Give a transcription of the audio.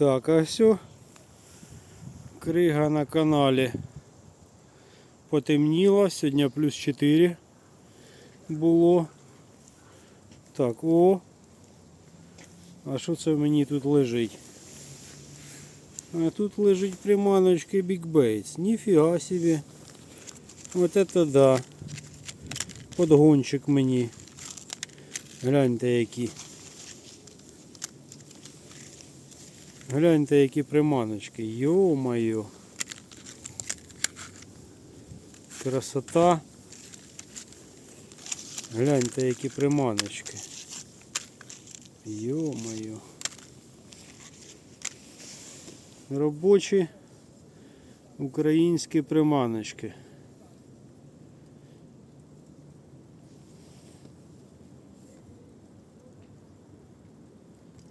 Так, а все. Крига на каналі потемніла. Сьогодні плюс 4 було. Так, о. А що це мені тут лежить? А тут лежить приманочки Big Baits. Ніфіга собі. Вот это да. Подгончик мені. Гляньте які. Гляньте, які приманочки. Йо-моє. Красота. Гляньте, які приманочки. Йо-моє. Робочі українські приманочки.